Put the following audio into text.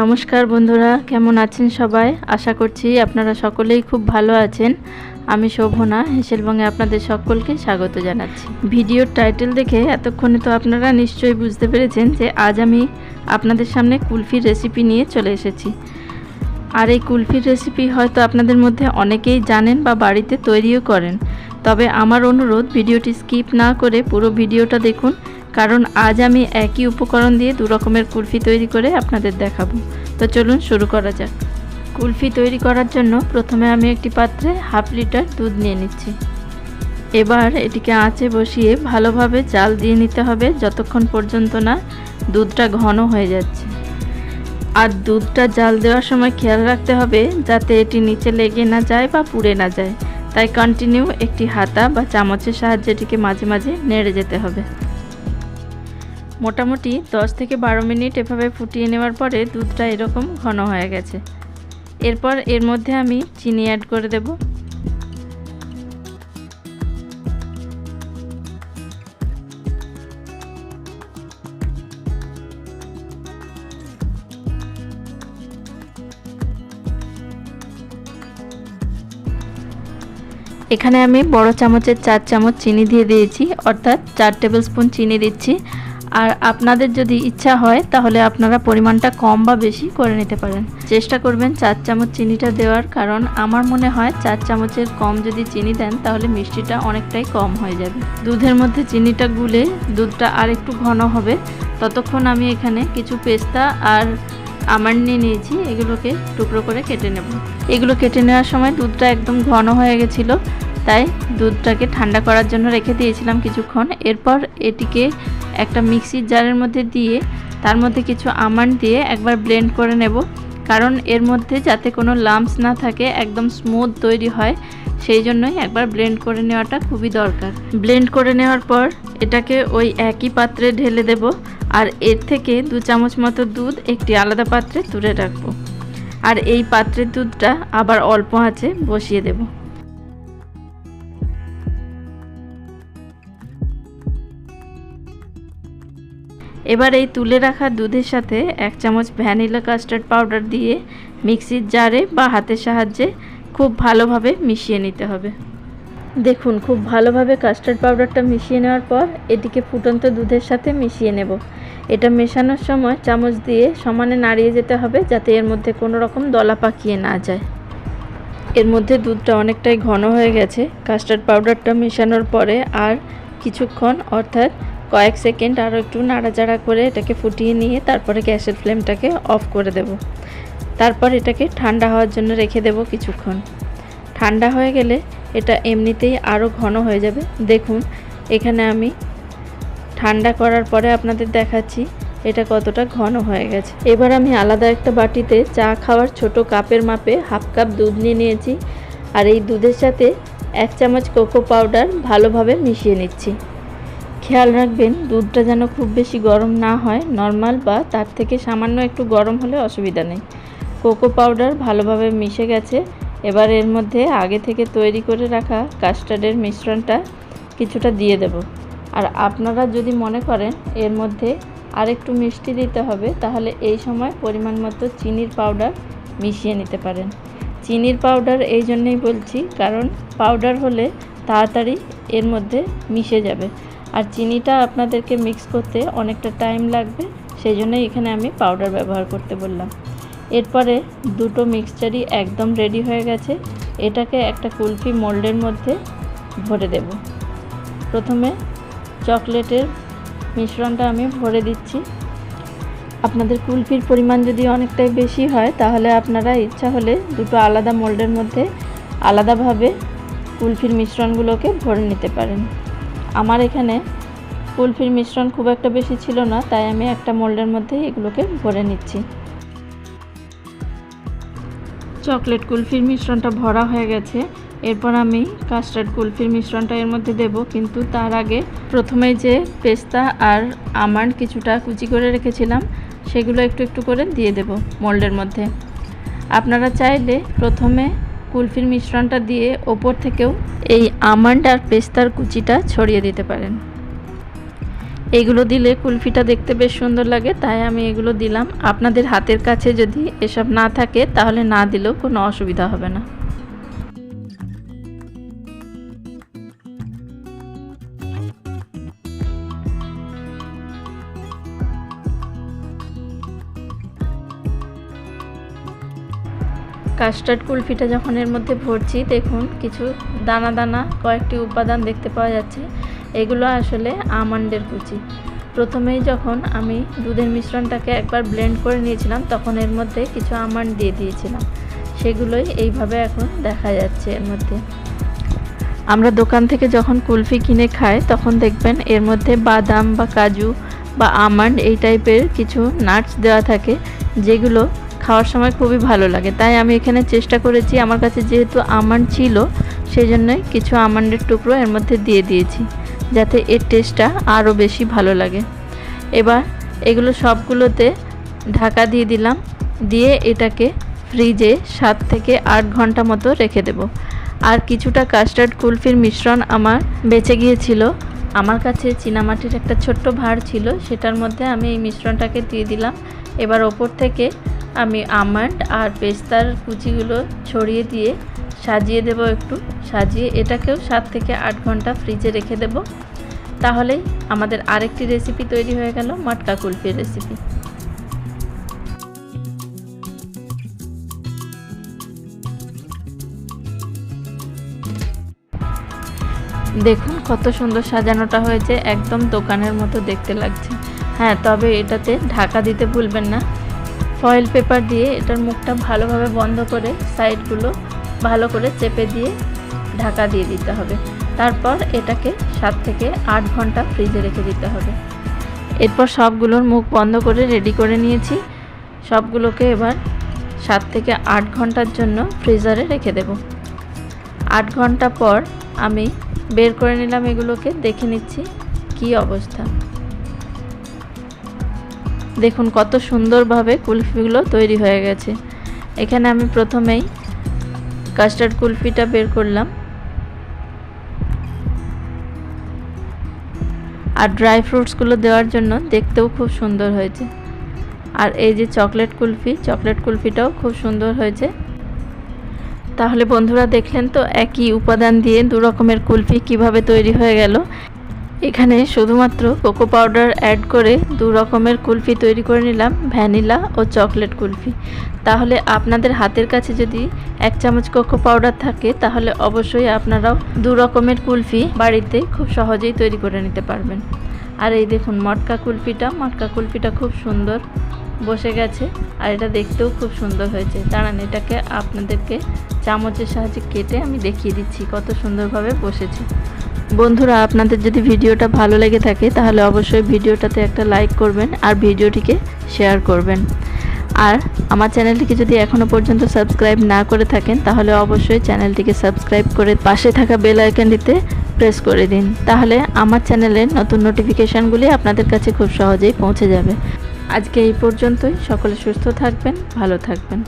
নমস্কার বন্ধুরা, কেমন আছেন সবাই? আশা করছি আপনারা সকলেই খুব ভালো আছেন। আমি শোভনা হেসেলবঙ্গে আপনাদের সকলকে স্বাগত জানাচ্ছি। ভিডিওর টাইটেল দেখে এতক্ষণে তো আপনারা নিশ্চয়ই বুঝতে পেরেছেন যে আজ আমি আপনাদের সামনে কুলফির রেসিপি নিয়ে চলে এসেছি। আর এই কুলফির রেসিপি হয়তো আপনাদের মধ্যে অনেকেই জানেন বা বাড়িতে তৈরিও করেন। তবে আমার অনুরোধ, ভিডিওটি স্কিপ না করে পুরো ভিডিওটা দেখুন। কারণ আজ আমি একই উপকরণ দিয়ে দু রকমের কুলফি তৈরি করে আপনাদের দেখাবো। তো চলুন শুরু করা যাক। কুলফি তৈরি করার জন্য প্রথমে আমি একটি পাত্রে হাফ লিটার দুধ নিয়ে নিচ্ছি। এবার এটিকে আঁচে বসিয়ে ভালোভাবে জাল দিয়ে নিতে হবে যতক্ষণ পর্যন্ত না দুধটা ঘন হয়ে যাচ্ছে। আর দুধটা জাল দেওয়ার সময় খেয়াল রাখতে হবে যাতে এটি নিচে লেগে না যায় বা পুড়ে না যায়। তাই কন্টিনিউ একটি হাতা বা চামচের সাহায্যে এটিকে মাঝে মাঝে নেড়ে যেতে হবে। মোটামুটি 10 থেকে বারো মিনিট এভাবে ফুটিয়ে নেওয়ার পরে দুধটা এরকম ঘন হয়ে গেছে। এরপর এর মধ্যে আমি চিনি অ্যাড করে দেব। এখানে আমি বড় চামচের চার চামচ চিনি দিয়ে দিয়েছি, অর্থাৎ চার টেবিল স্পুন চিনি দিচ্ছি। আর আপনাদের যদি ইচ্ছা হয়, তাহলে আপনারা পরিমাণটা কম বা বেশি করে নিতে পারেন। চেষ্টা করবেন চার চামচ চিনিটা দেওয়ার, কারণ আমার মনে হয় চার চামচের কম যদি চিনি দেন, তাহলে মিষ্টিটা অনেকটাই কম হয়ে যাবে। দুধের মধ্যে চিনিটা গুলে দুধটা আর একটু ঘন হবে। ততক্ষণ আমি এখানে কিছু পেস্তা আর আমার নিয়ে নিয়েছি, এগুলোকে টুকরো করে কেটে নেব। এগুলো কেটে নেওয়ার সময় দুধটা একদম ঘন হয়ে গেছিল। তাই দুধটাকে ঠান্ডা করার জন্য রেখে দিয়েছিলাম কিছুক্ষণ। এরপর এটিকে একটা মিক্সির জারের মধ্যে দিয়ে, তার মধ্যে কিছু আমান্ড দিয়ে একবার ব্লেন্ড করে নেব। কারণ এর মধ্যে যাতে কোনো লাম্পস না থাকে, একদম স্মুথ তৈরি হয়, সেই জন্যই একবার ব্লেন্ড করে নেওয়াটা খুবই দরকার। ব্লেন্ড করে নেওয়ার পর এটাকে ওই একই পাত্রে ঢেলে দেব, আর এর থেকে দু চামচ মতো দুধ একটি আলাদা পাত্রে তুলে রাখব। আর এই পাত্রের দুধটা আবার অল্প আছে বসিয়ে দেবো। এবার এই তুলে রাখা দুধের সাথে এক চামচ ভ্যানিলা কাস্টার্ড পাউডার দিয়ে মিক্সির জারে বা হাতের সাহায্যে খুব ভালোভাবে মিশিয়ে নিতে হবে। দেখুন, খুব ভালোভাবে কাস্টার্ড পাউডারটা মিশিয়ে নেওয়ার পর এটিকে ফুটন্ত দুধের সাথে মিশিয়ে নেব। এটা মেশানোর সময় চামচ দিয়ে সমানে নাড়িয়ে যেতে হবে যাতে এর মধ্যে কোনো রকম দলা পাকিয়ে না যায়। এর মধ্যে দুধটা অনেকটাই ঘন হয়ে গেছে। কাস্টার্ড পাউডারটা মেশানোর পরে আর কিছুক্ষণ, অর্থাৎ কয়েক সেকেন্ড আরও একটু নাড়াচাড়া করে এটাকে ফুটিয়ে নিয়ে তারপরে গ্যাসের ফ্লেমটাকে অফ করে দেব। তারপর এটাকে ঠান্ডা হওয়ার জন্য রেখে দেব কিছুক্ষণ। ঠান্ডা হয়ে গেলে এটা এমনিতেই আরও ঘন হয়ে যাবে। দেখুন, এখানে আমি ঠান্ডা করার পরে আপনাদের দেখাচ্ছি এটা কতটা ঘন হয়ে গেছে। এবার আমি আলাদা একটা বাটিতে চা খাওয়ার ছোট কাপের মাপে হাফ কাপ দুধ নিয়ে নিয়েছি। আর এই দুধের সাথে এক চামচ কোকো পাউডার ভালোভাবে মিশিয়ে নিচ্ছি। খেয়াল রাখবেন, দুধটা যেন খুব বেশি গরম না হয়, নর্মাল বা তার থেকে সামান্য একটু গরম হলে অসুবিধা নেই। কোকো পাউডার ভালোভাবে মিশে গেছে। এবার এর মধ্যে আগে থেকে তৈরি করে রাখা কাস্টার্ডের মিশ্রণটা কিছুটা দিয়ে দেব। আর আপনারা যদি মনে করেন এর মধ্যে আর একটু মিষ্টি দিতে হবে, তাহলে এই সময় পরিমাণ মতো চিনির পাউডার মিশিয়ে নিতে পারেন। চিনির পাউডার এই জন্যেই বলছি, কারণ পাউডার হলে তাড়াতাড়ি এর মধ্যে মিশে যাবে। আর চিনিটা আপনাদেরকে মিক্স করতে অনেকটা টাইম লাগবে সেই জন্যই এখানে আমি পাউডার ব্যবহার করতে বললাম। এরপরে দুটো মিক্সচারই একদম রেডি হয়ে গেছে, এটাকে একটা কুলফি মোল্ডের মধ্যে ভরে দেব। প্রথমে চকলেটের মিশ্রণটা আমি ভরে দিচ্ছি। আপনাদের কুলফির পরিমাণ যদি অনেকটাই বেশি হয়, তাহলে আপনারা ইচ্ছা হলে দুটো আলাদা মোল্ডের মধ্যে আলাদাভাবে কুলফির মিশ্রণগুলোকে ভরে নিতে পারেন। আমার এখানে কুলফির মিশ্রণ খুব একটা বেশি ছিল না, তাই আমি একটা মোল্ডের মধ্যেই এগুলোকে ভরে নিচ্ছি। চকলেট কুলফির মিশ্রণটা ভরা হয়ে গেছে। এরপর আমি কাস্টার্ড কুলফির মিশ্রণটা এর মধ্যে দেব, কিন্তু তার আগে প্রথমে যে পেস্তা আর আমান্ড কিছুটা কুচি করে রেখেছিলাম, সেগুলো একটু একটু করে দিয়ে দেব মোল্ডের মধ্যে। আপনারা চাইলে প্রথমে কুলফির মিশ্রণটা দিয়ে ওপর থেকেও এই আমন্ড আর পেস্তার কুচিটা ছড়িয়ে দিতে পারেন। এগুলো দিলে কুলফিটা দেখতে বেশ সুন্দর লাগে, তাই আমি এগুলো দিলাম। আপনাদের হাতের কাছে যদি এসব না থাকে, তাহলে না দিলেও কোনো অসুবিধা হবে না। কাস্টার্ড কুলফিটা যখন এর মধ্যে ভরছি, দেখুন কিছু দানা দানা কয়েকটি উপাদান দেখতে পাওয়া যাচ্ছে। এগুলো আসলে আমন্ডের কুচি। প্রথমেই যখন আমি দুধের মিশ্রণটাকে একবার ব্লেন্ড করে নিয়েছিলাম, তখন এর মধ্যে কিছু আমন্ড দিয়ে দিয়েছিলাম। সেগুলোই এইভাবে এখন দেখা যাচ্ছে এর মধ্যে। আমরা দোকান থেকে যখন কুলফি কিনে খাই, তখন দেখবেন এর মধ্যে বাদাম বা কাজু বা আমন্ড এই টাইপের কিছু নাটস দেওয়া থাকে, যেগুলো খাওয়ার সময় খুবই ভালো লাগে। তাই আমি এখানে চেষ্টা করেছি, আমার কাছে যেহেতু আমন্ড ছিল সেই জন্যই কিছু আমন্ডের টুকরো এর মধ্যে দিয়ে দিয়েছি, যাতে এর টেস্টটা আরও বেশি ভালো লাগে। এবার এগুলো সবগুলোতে ঢাকা দিয়ে দিলাম, দিয়ে এটাকে ফ্রিজে সাত থেকে আট ঘণ্টা মতো রেখে দেব। আর কিছুটা কাস্টার্ড কুলফির মিশ্রণ আমার বেঁচে গিয়েছিল। আমার কাছে চীনামাটির একটা ছোট্ট ভাঁড় ছিল, সেটার মধ্যে আমি এই মিশ্রণটাকে দিয়ে দিলাম। এবার ওপর থেকে আমি আমন্ড আর পেস্তার কুচিগুলো ছড়িয়ে দিয়ে সাজিয়ে দেব একটু। সাজিয়ে এটাকেও সাত থেকে আট ঘণ্টা ফ্রিজে রেখে দেব। তাহলেই আমাদের আরেকটি রেসিপি তৈরি হয়ে গেল, মটকা কুলফির রেসিপি দেখুন কত সুন্দর সাজানোটা হয়েছে, একদম দোকানের মতো দেখতে লাগছে। হ্যাঁ তবে এটাতে ঢাকা দিতে ভুলবেন না। ফয়েল পেপার দিয়ে এটার মুখটা ভালোভাবে বন্ধ করে সাইডগুলো ভালো করে চেপে দিয়ে ঢাকা দিয়ে দিতে হবে। তারপর এটাকে সাত থেকে আট ঘণ্টা ফ্রিজে রেখে দিতে হবে। এরপর সবগুলোর মুখ বন্ধ করে রেডি করে নিয়েছি। সবগুলোকে এবার সাত থেকে আট ঘণ্টার জন্য ফ্রিজারে রেখে দেব। আট ঘণ্টা পর আমি বের করে নিলাম এগুলোকে, দেখে নিচ্ছি কি অবস্থা। দেখুন কত সুন্দরভাবে কুলফিগুলো তৈরি হয়ে গেছে। এখানে আমি প্রথমেই কাস্টার্ড কুলফিটা বের করলাম। আর ড্রাই ফ্রুটসগুলো দেওয়ার জন্য দেখতেও খুব সুন্দর হয়েছে। আর এই যে চকলেট কুলফি, চকলেট কুলফিটাও খুব সুন্দর হয়েছে। তাহলে বন্ধুরা দেখলেন তো একই উপাদান দিয়ে দু রকমের কুলফি কীভাবে তৈরি হয়ে গেল। এখানে শুধুমাত্র কোকো পাউডার অ্যাড করে দু রকমের কুলফি তৈরি করে নিলাম, ভ্যানিলা ও চকলেট কুলফি। তাহলে আপনাদের হাতের কাছে যদি এক চামচ কোকো পাউডার থাকে, তাহলে অবশ্যই আপনারাও দু রকমের কুলফি বাড়িতে খুব সহজেই তৈরি করে নিতে পারবেন। আর এই দেখুন, মটকা কুলফিটা মটকা কুলফিটা খুব সুন্দর বসে গেছে আর এটা দেখতেও খুব সুন্দর হয়েছে। দাঁড়ান, এটাকে আপনাদেরকে চামচের সাহায্যে কেটে আমি দেখিয়ে দিচ্ছি কত সুন্দরভাবে বসেছে। বন্ধুরা, আপনাদের যদি ভিডিওটা ভালো লেগে থাকে, তাহলে অবশ্যই ভিডিওটাতে একটা লাইক করবেন আর ভিডিওটিকে শেয়ার করবেন। আর আমার চ্যানেলটিকে যদি এখনও পর্যন্ত সাবস্ক্রাইব না করে থাকেন, তাহলে অবশ্যই চ্যানেলটিকে সাবস্ক্রাইব করে পাশে থাকা বেল আইকনটিতে প্রেস করে দিন। তাহলে আমার চ্যানেলের নতুন নোটিফিকেশানগুলি আপনাদের কাছে খুব সহজেই পৌঁছে যাবে। আজকে এই পর্যন্তই। সকলে সুস্থ থাকবেন, ভালো থাকবেন।